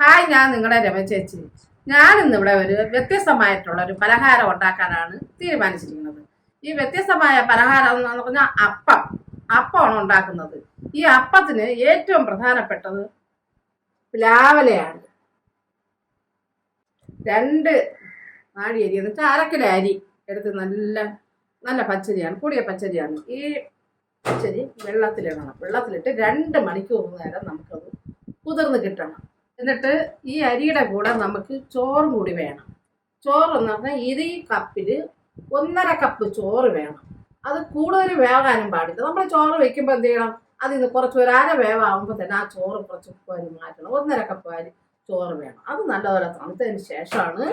Hi ഞാൻ നിങ്ങളുടെ രമ ചേച്ചി. ഞാൻ ഇന്നിവിടെ ഒരു വ്യത്യസ്തമായിട്ടുള്ള ഒരു പലഹാരം ഉണ്ടാക്കാനാണ് തീരുമാനിച്ചിരിക്കുന്നത്. ഈ വ്യത്യസ്തമായ പലഹാരം എന്ന് പറഞ്ഞാൽ അപ്പം. അപ്പമാണ് ഉണ്ടാക്കുന്നത്. ഈ അപ്പത്തിന് ഏറ്റവും പ്രധാനപ്പെട്ടത് പ്ലാവലയാണ്. രണ്ട് നാഴി അരി എന്ന് വെച്ചാൽ അരക്കില അരി എടുത്ത് നല്ല നല്ല പച്ചരിയാണ് കൂടിയ പച്ചരിയാണ്. ഈ പച്ചരി വെള്ളത്തിലിടണം. വെള്ളത്തിലിട്ട് രണ്ട് മണിക്കൂർ നേരം നമുക്കത് കുതിർന്ന് കിട്ടണം. എന്നിട്ട് ഈ അരിയുടെ കൂടെ നമുക്ക് ചോറും കൂടി വേണം. ചോറ് എന്ന് പറഞ്ഞാൽ ഇത് ഈ കപ്പിൽ ഒന്നര കപ്പ് ചോറ് വേണം. അത് കൂടുതൽ വേകാനും പാടില്ല. നമ്മൾ ചോറ് വെക്കുമ്പോൾ എന്ത് ചെയ്യണം? അതിൽ നിന്ന് കുറച്ച് ഒരു അര വേവാകുമ്പോൾ തന്നെ ആ ചോറ് കുറച്ച് ഉപ്പരി മാറ്റണം. ഒന്നര കപ്പ് അരി ചോറ് വേണം. അത് നല്ലപോലെ തണുത്തതിന് ശേഷമാണ്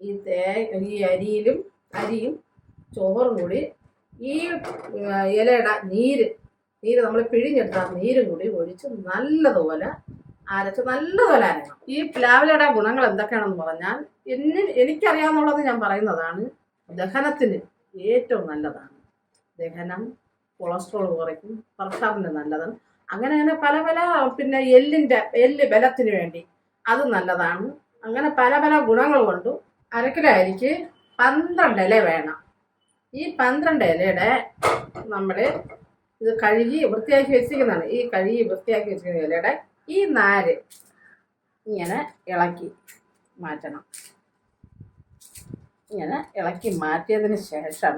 ഈ തേ ഈ അരിയിലും അരിയും ചോറും കൂടി ഈ ഇലയുടെ നീര് നീര് നമ്മൾ പിഴിഞ്ഞെടുത്ത നീരും കൂടി ഒഴിച്ച് നല്ലതുപോലെ അരച്ച് നല്ലതുപോലെ അരക്കണം ഈ പ്ലാവിലയുടെ ഗുണങ്ങൾ എന്തൊക്കെയാണെന്ന് പറഞ്ഞാൽ എന്നിൽ എനിക്കറിയാമെന്നുള്ളത് ഞാൻ പറയുന്നതാണ് ദഹനത്തിന് ഏറ്റവും നല്ലതാണ്. ദഹനം കൊളസ്ട്രോൾ കുറയ്ക്കും പ്രഷറിന് നല്ലതാണ്. അങ്ങനെ അങ്ങനെ പല പല പിന്നെ എല്ലിന്റെ എല്ല് ബലത്തിന് വേണ്ടി അത് നല്ലതാണ്. അങ്ങനെ പല പല ഗുണങ്ങൾ കൊണ്ട് അരക്കിലോ അരിക്ക് പന്ത്രണ്ട് ഇല വേണം. ഈ പന്ത്രണ്ട് ഇലയുടെ നമ്മൾ ഇത് കഴുകി വൃത്തിയാക്കി വെച്ചിരിക്കുന്നതാണ്. ഈ കഴുകി വൃത്തിയാക്കി വെച്ചിരിക്കുന്ന ഇലയുടെ ഈ നാര് ഇങ്ങനെ ഇളക്കി മാറ്റണം. ഇങ്ങനെ ഇളക്കി മാറ്റിയതിന് ശേഷം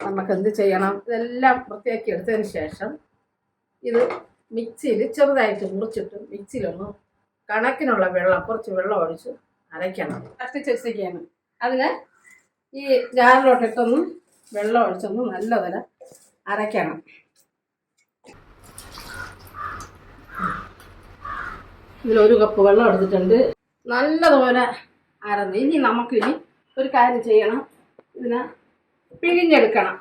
നമുക്ക് എന്ത് ചെയ്യണം? ഇതെല്ലാം വൃത്തിയാക്കി എടുത്തതിന് ശേഷം ഇത് മിക്സിയിൽ ചെറുതായിട്ട് മുറിച്ചിട്ട് മിക്സിയിലൊന്ന് കണക്കിനുള്ള വെള്ളം കുറച്ച് വെള്ളം ഒഴിച്ച് അരയ്ക്കണം. കഷ്ടിച്ച് വെച്ചിരിക്കുകയാണ്. അതിന് ഈ ജാറിലോട്ടിട്ടൊന്ന് വെള്ളം ഒഴിച്ചൊന്ന് നല്ലപോലെ അരയ്ക്കണം. ഇതിലൊരു കപ്പ് വെള്ളം എടുത്തിട്ടുണ്ട്. നല്ലതുപോലെ അരന്ന്. ഇനി നമുക്കിനി ഒരു കാര്യം ചെയ്യണം. ഇതിനെ പിഴിഞ്ഞെടുക്കണം.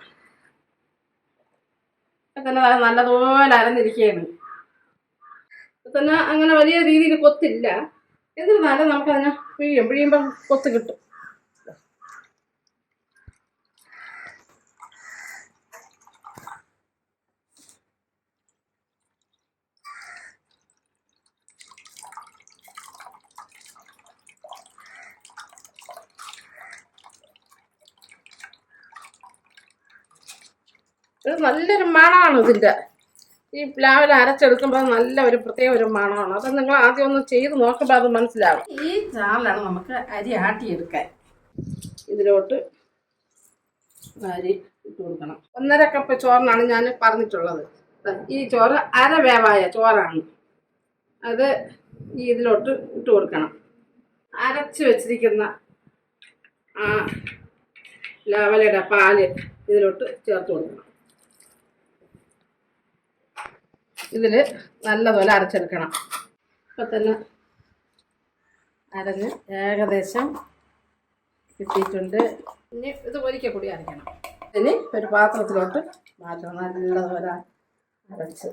ഇപ്പം തന്നെ നല്ലതുപോലെ അരന്നിരിക്കുകയാണ് ഇപ്പം തന്നെ അങ്ങനെ വലിയ രീതിയിൽ കൊത്തില്ല. എന്നിരുന്നാലും നമുക്കതിനെ പിഴിയും. പിഴിയുമ്പം കൊത്ത് കിട്ടും. ഇത് നല്ലൊരു മണമാണ് ഇതിന്റെ ഈ പ്ലാവിൽ അരച്ചെടുക്കുമ്പോൾ നല്ല ഒരു പ്രത്യേക ഒരു മണമാണ്. അത് നിങ്ങൾ ആദ്യം ഒന്ന് ചെയ്ത് നോക്കുമ്പോൾ അത് മനസ്സിലാവും. ഈ ചാറിലാണ് നമുക്ക് അരി ആട്ടിയെടുക്കാൻ. ഇതിലോട്ട് അരി ഇട്ട് കൊടുക്കണം. ഒന്നര കപ്പ് ചോറിനാണ് ഞാൻ പറഞ്ഞിട്ടുള്ളത്. ഈ ചോറ് അര വേവായ ചോറാണ്. അത് ഈ ഇതിലോട്ട് ഇട്ട് കൊടുക്കണം. അരച്ച് വെച്ചിരിക്കുന്ന ആ ലവലയുടെ പാൽ ഇതിലോട്ട് ചേർത്ത് കൊടുക്കണം. ഇതിൽ നല്ലതുപോലെ അരച്ചെടുക്കണം. ഇപ്പം തന്നെ അരഞ്ഞ് ഏകദേശം കിട്ടിയിട്ടുണ്ട്. ഇനി ഇത് ഒരിക്കൽ കൂടി അരയ്ക്കണം. ഇനി ഒരു പാത്രത്തിലോട്ട് മാറ്റണം. നല്ലതുപോലെ അരച്ച്.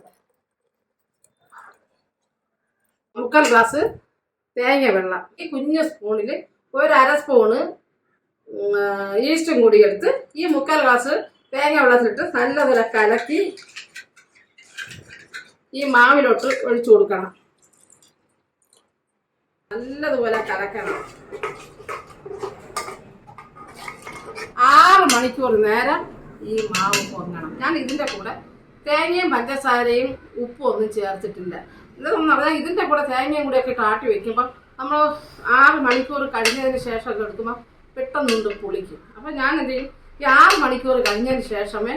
മുക്കാൽ ഗ്ലാസ് തേങ്ങ വെള്ളം. ഈ കുഞ്ഞു സ്പൂണിൽ ഒരു അര സ്പൂണ് ഈസ്റ്റും കൂടി എടുത്ത് ഈ മുക്കൽ ഗ്ലാസ് തേങ്ങ വെള്ളത്തിലിട്ട് നല്ലതുപോലെ കലക്കി ഈ മാവിലോട്ട് ഒഴിച്ചു കൊടുക്കണം. നല്ലതുപോലെ കലക്കണം. ആറ് മണിക്കൂർ നേരം ഈ മാവ് പൊങ്ങണം. ഞാൻ ഇതിന്റെ കൂടെ തേങ്ങയും പഞ്ചസാരയും ഉപ്പും ഒന്നും ചേർത്തിട്ടില്ല. ഇതെന്ന് പറഞ്ഞാൽ ഇതിന്റെ കൂടെ തേങ്ങയും കൂടെ ഒക്കെ ആട്ടി വെക്കുമ്പോൾ നമ്മൾ ആറ് മണിക്കൂർ കഴിഞ്ഞതിന് ശേഷം ഒക്കെ എടുക്കുമ്പോൾ പെട്ടെന്നുണ്ട് പുളിക്കും. അപ്പം ഞാൻ എന്ത് ചെയ്യും? ഈ ആറ് മണിക്കൂർ കഴിഞ്ഞതിന് ശേഷമേ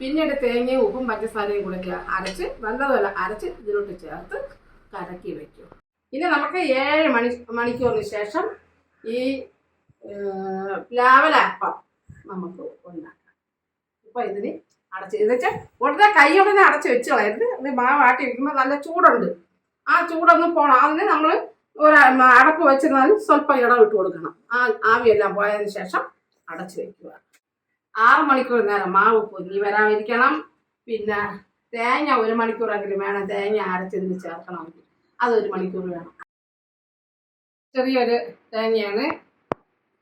പിന്നീട് തേങ്ങയും ഉപ്പും പഞ്ചസാരയും കൂടെ അരച്ച് നല്ലതുപോലെ അരച്ച് ഇതിലോട്ട് ചേർത്ത് കലക്കി വെക്കും. ഇനി നമുക്ക് ഏഴ് മണി മണിക്കൂറിന് ശേഷം ഈ പ്ലാവലപ്പം നമുക്ക് ഉണ്ടാക്കാം. ഇപ്പം ഇതിന് അടച്ച് എന്ന് വെച്ചാൽ ഉടനെ കൈ ഉടനെ അടച്ച് വെച്ച് കളയരുത് അത് മാവാട്ടി വെക്കുമ്പോൾ നല്ല ചൂടുണ്ട്. ആ ചൂടൊന്നും പോകണം അതിന് നമ്മൾ ഒരു അടപ്പ് വെച്ചിരുന്നാലും സ്വല്പം ഇടവിട്ട് കൊടുക്കണം. ആ ആവിയെല്ലാം പോയതിന് ശേഷം അടച്ച് വെക്കുക. ആറ് മണിക്കൂർ നേരം മാവ് പൊങ്ങി വരാതിരിക്കണം. പിന്നെ തേങ്ങ ഒരു മണിക്കൂറെങ്കിലും വേണം തേങ്ങ അരച്ചതിന് ചേർക്കണമെങ്കിൽ. അതൊരു മണിക്കൂർ വേണം. ചെറിയൊരു തേങ്ങയാണ്.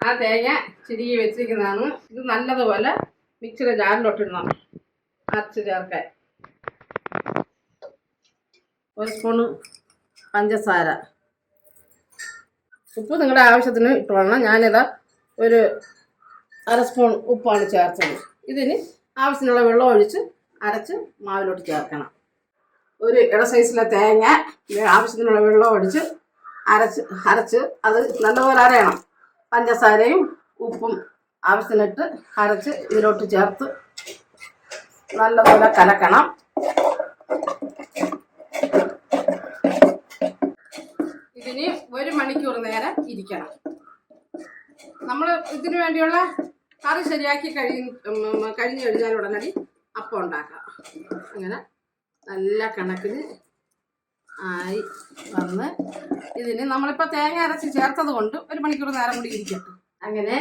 ആ തേങ്ങ ചിരികി വെച്ചിരിക്കുന്നതാണ്. ഇത് നല്ലതുപോലെ മിക്സിയുടെ ജാറിലോട്ടിടണം അരച്ച് ചേർക്കാൻ. ഒരു സ്പൂണ് പഞ്ചസാര. ഉപ്പ് നിങ്ങളുടെ ആവശ്യത്തിന് ഇട്ടോളണം ഞാനിതാ ഒരു അര സ്പൂൺ ഉപ്പാണ് ചേർത്തത്. ഇതിന് ആവശ്യത്തിനുള്ള വെള്ളം ഒഴിച്ച് അരച്ച് മാവിലോട്ട് ചേർക്കണം. ഒരു ഇട സൈസിലെ തേങ്ങ ആവശ്യത്തിനുള്ള വെള്ളം ഒഴിച്ച് അരച്ച് അരച്ച് അത് നല്ലപോലെ അരയണം. പഞ്ചസാരയും ഉപ്പും ആവശ്യത്തിനിട്ട് അരച്ച് ഇതിലോട്ട് ചേർത്ത് നല്ലപോലെ കലക്കണം. ഇതിന് ഒരു മണിക്കൂർ നേരം ഇരിക്കണം. നമ്മൾ ഇതിനു വേണ്ടിയുള്ള കറി ശരിയാക്കി കഴി ഉം, ഉം, കഴിഞ്ഞ് കഴിഞ്ഞാൽ ഉടനടി അപ്പം ഉണ്ടാക്കാം. അങ്ങനെ നല്ല കണക്കിന് ആയി വന്ന് ഇതിന് നമ്മളിപ്പോൾ തേങ്ങ അരച്ച് ചേർത്തത് കൊണ്ട് ഒരു മണിക്കൂർ നേരം കൂടി ഇരിക്കട്ടെ അങ്ങനെ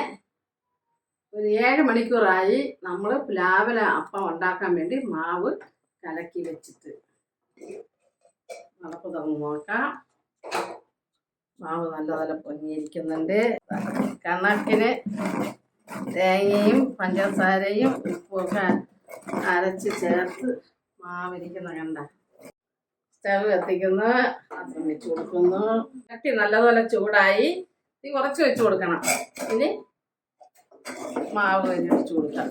ഒരു ഏഴ് മണിക്കൂറായി നമ്മൾ പ്ലാവില അപ്പം ഉണ്ടാക്കാൻ വേണ്ടി മാവ് കലക്കി വെച്ചിട്ട്. നടപ്പ് തുറന്ന് നോക്കാം. മാവ് നല്ല നല്ല പൊങ്ങിയിരിക്കുന്നുണ്ട്. കണക്കിന് തേങ്ങയും പഞ്ചസാരയും ഉപ്പുമൊക്കെ അരച്ച് ചേർത്ത് മാവിരിക്കുന്ന കണ്ട. സ്റ്റവ് കത്തിക്കുന്നു പാത്രം വെച്ച് കൊടുക്കുന്നു. കട്ടി നല്ലപോലെ ചൂടായി. ഇത് കുറച്ച് വെച്ച് കൊടുക്കണം. ഇനി മാവ് കഴിഞ്ഞ് വെച്ച് കൊടുക്കാം.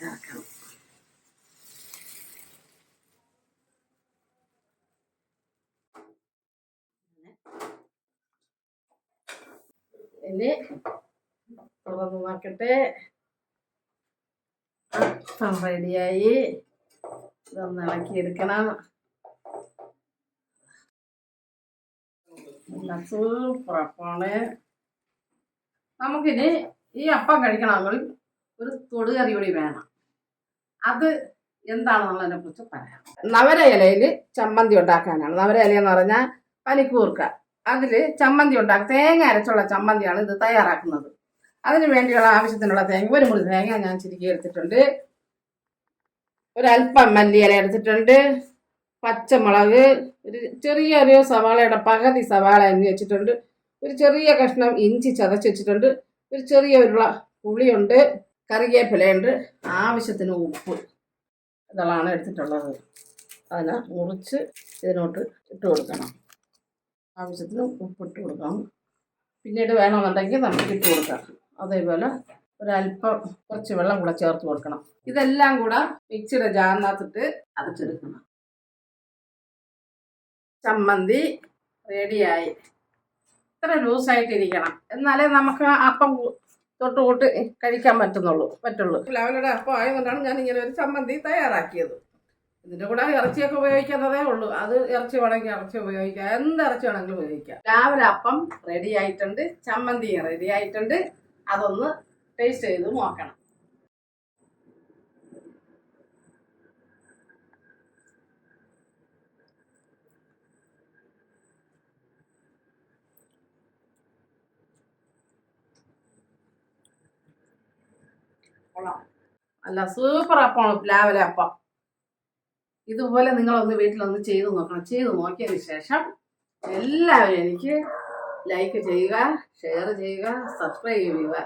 കറക്കണം ഇനി തുറന്ന് നോക്കട്ടെ. അപ്പം റെഡിയായി ഇതൊന്ന് ഇളക്കിയെടുക്കണം. സൂപ്പറപ്പാണ് നമുക്കിനി ഈ അപ്പം കഴിക്കണമെങ്കിൽ ഒരു തൊടുകറി കൂടി വേണം. അത് എന്താണെന്നുള്ളതിനെ കുറിച്ച് പറയാം. നവര ഇലയിൽ ചമ്മന്തി ഉണ്ടാക്കാനാണ്. നവര ഇല എന്ന് പറഞ്ഞാൽ പനിക്കൂർക്ക. അതിൽ ചമ്മന്തി ഉണ്ടാക്കി. തേങ്ങ അരച്ചുള്ള ചമ്മന്തിയാണ് ഇത് തയ്യാറാക്കുന്നത്. അതിന് വേണ്ടിയുള്ള ആവശ്യത്തിനുള്ള തേങ്ങ ഒരു മുറി തേങ്ങ ഞാൻ ചുരുക്കി എടുത്തിട്ടുണ്ട്. ഒരല്പം മല്ലിയില എടുത്തിട്ടുണ്ട്. പച്ചമുളക് ഒരു ചെറിയൊരു സവാളയുടെ പകുതി സവാള എന്ന് വെച്ചിട്ടുണ്ട്. ഒരു ചെറിയ കഷ്ണം ഇഞ്ചി ചതച്ച് വെച്ചിട്ടുണ്ട്. ഒരു ചെറിയ ഉരുള പുളിയുണ്ട് കറിവേപ്പിലയുണ്ട് ആവശ്യത്തിന് ഉപ്പ് ഇതാണ് എടുത്തിട്ടുള്ളത്. അതിനെ മുറിച്ച് ഇതിനോട്ട് ഇട്ട് കൊടുക്കണം. ആവശ്യത്തിന് ഉപ്പിട്ട് കൊടുക്കാം. പിന്നീട് വേണമെന്നുണ്ടെങ്കിൽ നമുക്ക് ഇട്ട് കൊടുക്കാം. അതേപോലെ ഒരല്പം കുറച്ച് വെള്ളം കൂടെ ചേർത്ത് കൊടുക്കണം. ഇതെല്ലാം കൂടെ മിക്സിയുടെ ജാറിനകത്തിട്ട് അരച്ചെടുക്കണം. ചമ്മന്തി റെഡിയായി. ഇത്ര ലൂസായിട്ടിരിക്കണം. എന്നാലേ നമുക്ക് അപ്പം തൊട്ട് കൂട്ട് കഴിക്കാൻ പറ്റുന്നുള്ളൂ പറ്റുള്ളൂ. ലെവലുടെ അപ്പം ആയതുകൊണ്ടാണ് ഞാൻ ഇങ്ങനെ ഒരു ചമ്മന്തി തയ്യാറാക്കിയത്. ഇതിന്റെ കൂടെ ഇറച്ചിയൊക്കെ ഉപയോഗിക്കുന്നതേ ഉള്ളൂ. അത് ഇറച്ചി വേണമെങ്കിൽ ഇറച്ചി ഉപയോഗിക്കാം. എന്ത് ഇറച്ചി വേണമെങ്കിലും ഉപയോഗിക്കാം. രാവിലെ അപ്പം റെഡി ആയിട്ടുണ്ട്. ചമ്മന്തി റെഡി ആയിട്ടുണ്ട്. അതൊന്ന് ടേസ്റ്റ് ചെയ്ത് നോക്കണം. കൊള്ളാം. അല്ല സൂപ്പർ അപ്പമാണ് രാവിലെ അപ്പം. ഇതുപോലെ നിങ്ങൾ ഒന്ന് വീട്ടിൽ ഒന്ന് ചെയ്ത് നോക്കണം. ചെയ്ത് നോക്കിയതിന് ശേഷം എല്ലാവരും എനിക്ക് ലൈക്ക് ചെയ്യുക ഷെയർ ചെയ്യുക സബ്സ്ക്രൈബ് ചെയ്യുക.